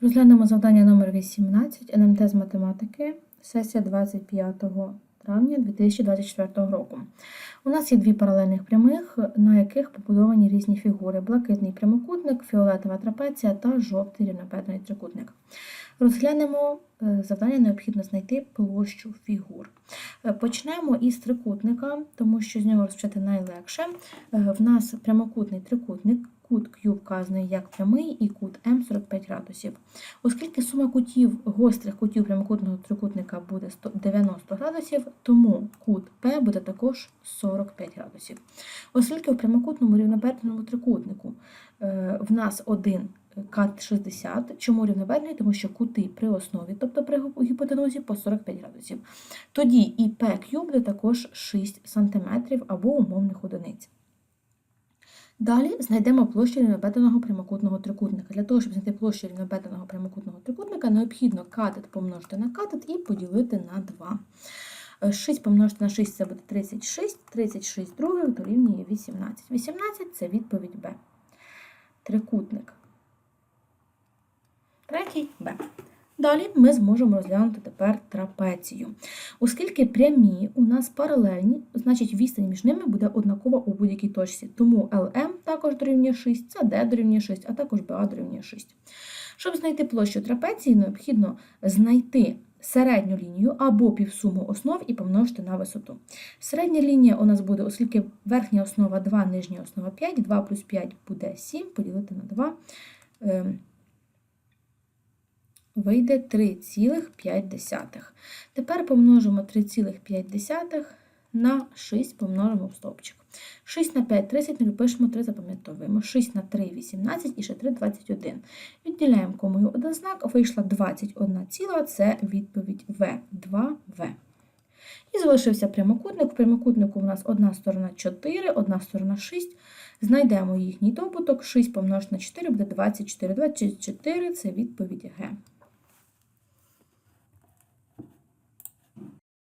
Розглянемо завдання номер 18 НМТ з математики, сесія 25 травня 2024 року. У нас є дві паралельних прямих, на яких побудовані різні фігури: блакитний прямокутник, фіолетова трапеція та жовтий рівнобедрений трикутник. Розглянемо е, завдання, необхідно знайти площу фігур. Е, Почнемо із трикутника, тому що з нього розпочати найлегше. Е, В нас прямокутний трикутник, кут Q вказаний як прямий і кут М 45 градусів. Оскільки сума кутів гострих кутів прямокутного трикутника буде 90 градусів, тому кут П буде також 45 градусів. Оскільки в прямокутному рівнобедреному трикутнику е, в нас один кат 60, чому рівнобедрений? Тому що кути при основі, тобто при гіпотенузі по 45 градусів. Тоді і PQ буде також 6 см або умовних одиниць. Далі знайдемо площу рівнобедреного прямокутного трикутника. Для того, щоб знайти площу рівнобедреного прямокутного трикутника, необхідно катет помножити на катет і поділити на 2. 6 помножити на 6 це буде 36, 36 других дорівнює 18. 18 це відповідь Б. Трикутник. Третій Б. Далі ми зможемо розглянути тепер трапецію. Оскільки прямі у нас паралельні, значить відстань між ними буде однакова у будь-якій точці. Тому LM також дорівнює 6, CD дорівнює 6, а також BA дорівнює 6. Щоб знайти площу трапеції, необхідно знайти середню лінію або півсуму основ і помножити на висоту. Середня лінія у нас буде, оскільки верхня основа 2, нижня основа 5, 2 плюс 5 буде 7, поділити на 2. Вийде 3,5. Тепер помножимо 3,5 на 6 помножимо в стовпчик. 6 на 5 30, не пишемо 3, запам'ятовуємо. 6 на 3 18 і ще 3 21. Відділяємо комою один знак, вийшла 21 ціла, це відповідь В, 2В. І залишився прямокутник. В прямокутнику у нас одна сторона 4, одна сторона 6. Знайдемо їхній добуток. 6 помножити на 4 буде 24. 24 це відповідь Г.